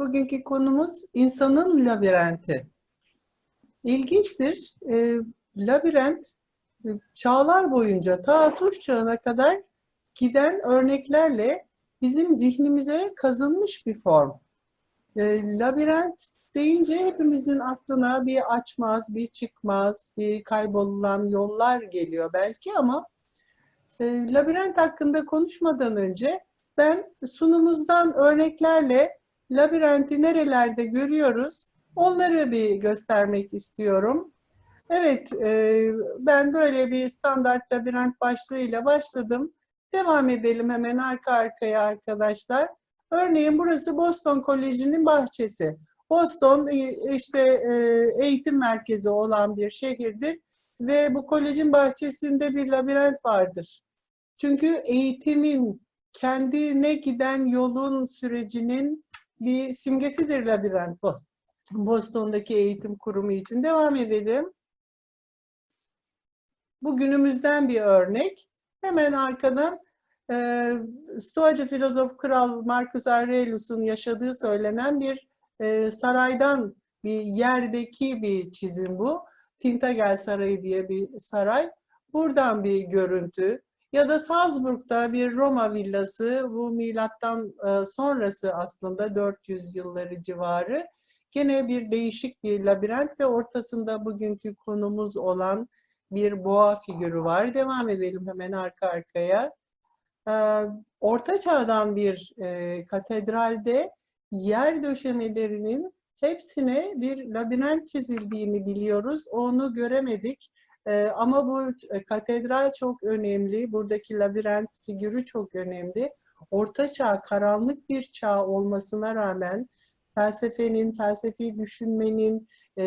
bugünkü konumuz insanın labirenti. İlginçtir. E, labirent çağlar boyunca ta Tuş çağına kadar giden örneklerle bizim zihnimize kazınmış bir form. E, labirent deyince hepimizin aklına bir açmaz, bir çıkmaz, bir kaybolulan yollar geliyor belki ama e, labirent hakkında konuşmadan önce ben sunumumuzdan örneklerle labirenti nerelerde görüyoruz onları bir göstermek istiyorum. Evet, e, ben böyle bir standart labirent başlığıyla başladım. Devam edelim hemen arka arkaya arkadaşlar. Örneğin burası Boston Koleji'nin bahçesi. Boston e, işte e, eğitim merkezi olan bir şehirdir ve bu kolejin bahçesinde bir labirent vardır. Çünkü eğitimin kendine giden yolun sürecinin bir simgesidir labirent bu. Boston'daki eğitim kurumu için devam edelim. Bu günümüzden bir örnek. Hemen arkadan e, Stoacı filozof kral Marcus Aurelius'un yaşadığı söylenen bir e, saraydan bir yerdeki bir çizim bu. Tintagel Sarayı diye bir saray. Buradan bir görüntü. Ya da Salzburg'da bir Roma villası, bu milattan e, sonrası aslında 400 yılları civarı. Gene bir değişik bir labirent ve ortasında bugünkü konumuz olan bir boğa figürü var. Devam edelim hemen arka arkaya. E, Orta çağdan bir e, katedralde yer döşemelerinin hepsine bir labirent çizildiğini biliyoruz. Onu göremedik. Ee, ama bu e, katedral çok önemli. Buradaki labirent figürü çok önemli. Orta çağ, karanlık bir çağ olmasına rağmen felsefenin, felsefi düşünmenin e,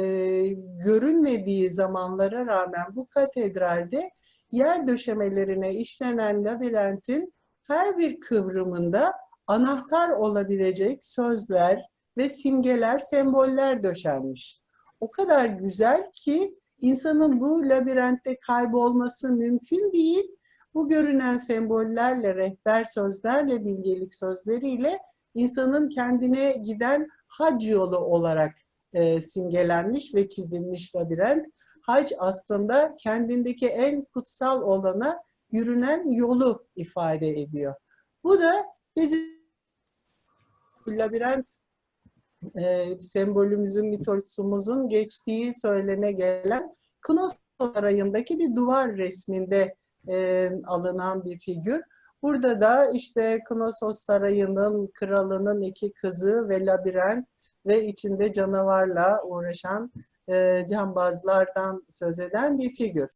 görünmediği zamanlara rağmen bu katedralde yer döşemelerine işlenen labirentin her bir kıvrımında anahtar olabilecek sözler ve simgeler, semboller döşenmiş. O kadar güzel ki insanın bu labirentte kaybolması mümkün değil. Bu görünen sembollerle, rehber sözlerle, bilgelik sözleriyle insanın kendine giden hac yolu olarak e, simgelenmiş ve çizilmiş labirent. Hac aslında kendindeki en kutsal olana yürünen yolu ifade ediyor. Bu da bizim labirent e, sembolümüzün, mitosumuzun geçtiği söylene gelen Knos Sarayı'ndaki bir duvar resminde e, alınan bir figür. Burada da işte Knossos Sarayı'nın kralının iki kızı ve labirent ve içinde canavarla uğraşan e, cambazlardan söz eden bir figür.